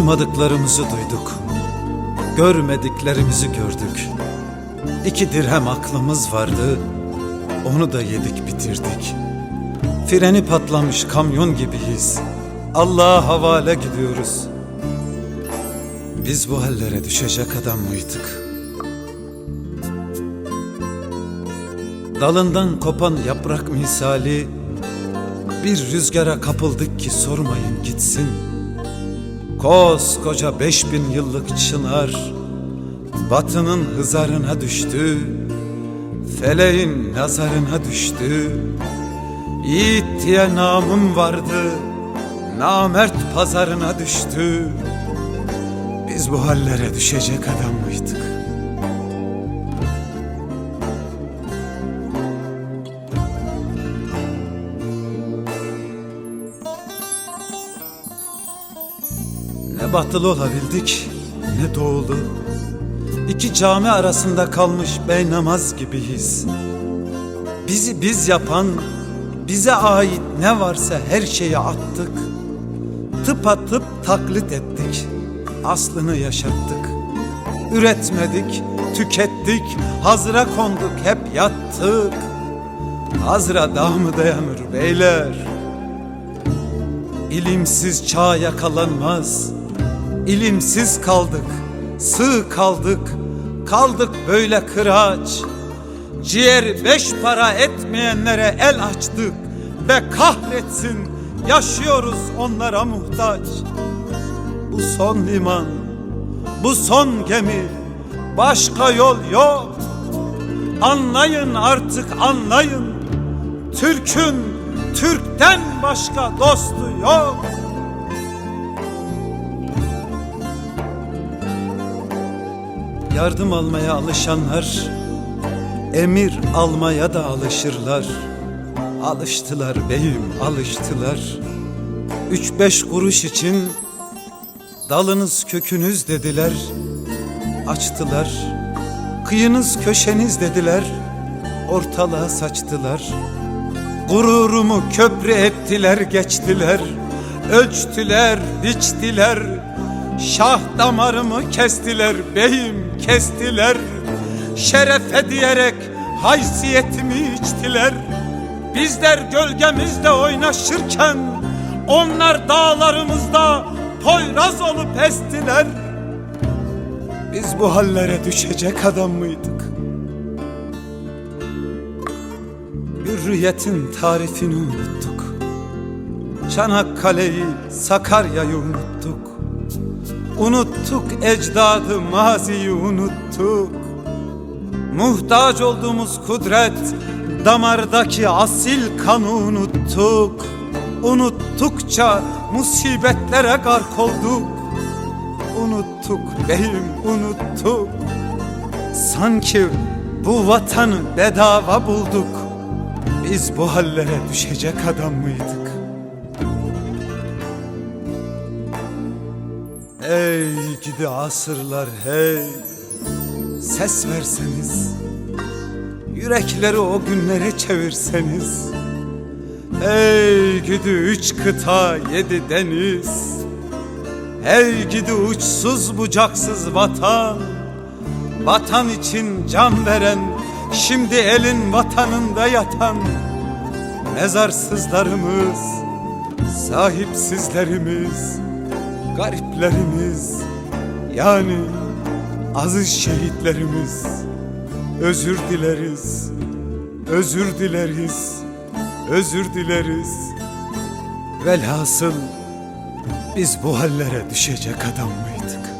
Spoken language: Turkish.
Duymadıklarımızı duyduk. Görmediklerimizi gördük. İki dirhem aklımız vardı. Onu da yedik bitirdik. Freni patlamış kamyon gibiyiz. Allah'a havale gidiyoruz. Biz bu hallere düşecek adam mıydık? Dalından kopan yaprak misali bir rüzgara kapıldık ki sormayın gitsin. Koskoca beş bin yıllık çınar batının hızarına düştü. Feleğin nazarına düştü. Yiğit diye namım vardı. Namert pazarına düştü. Biz bu hallere düşecek adam mıydık? Ne batılı olabildik ne doğulu. İki cami arasında kalmış bey namaz gibiyiz. Bizi biz yapan, bize ait ne varsa her şeyi attık. Tıpatıp taklit ettik, aslını yaşattık. Üretmedik, tükettik, hazıra konduk hep yattık. Hazıra daha mı dayanır beyler? İlimsiz çağ yakalanmaz. İlimsiz kaldık, sığ kaldık, kaldık böyle kıraç. Ciğer beş para etmeyenlere el açtık ve kahretsin yaşıyoruz onlara muhtaç. Bu son liman, bu son gemi, başka yol yok. Anlayın artık anlayın, Türk'ün Türk'ten başka dostu yok. Yardım almaya alışanlar emir almaya da alışırlar. Alıştılar beyim, alıştılar. Üç beş kuruş için dalınız kökünüz dediler. Açtılar. Kıyınız köşeniz dediler. Ortalığa saçtılar. Gururumu köprü ettiler geçtiler Ölçtüler biçtiler Şah damarımı kestiler beyim kestiler Şerefe diyerek haysiyetimi içtiler Bizler gölgemizde oynaşırken Onlar dağlarımızda poyraz olup estiler Biz bu hallere düşecek adam mıydık? Hürriyetin tarifini unuttuk. Çanakkale'yi, Sakarya'yı unuttuk. Unuttuk ecdadı, maziyi unuttuk. Muhtaç olduğumuz kudret, damardaki asil kanı unuttuk. Unuttukça musibetlere gark olduk. Unuttuk beyim, unuttuk. Sanki bu vatanı bedava bulduk. Biz bu hallere düşecek adam mıydık? Ey gidi asırlar hey. Ses verseniz Yürekleri o günlere çevirseniz. Ey gidi üç kıta yedi deniz. Ey gidi uçsuz bucaksız vatan. Vatan için can veren Şimdi elin vatanında yatan Mezarsızlarımız Sahipsizlerimiz Gariplerimiz Yani aziz şehitlerimiz Özür dileriz Özür dileriz Özür dileriz Velhasıl Biz bu hallere düşecek adam mıydık?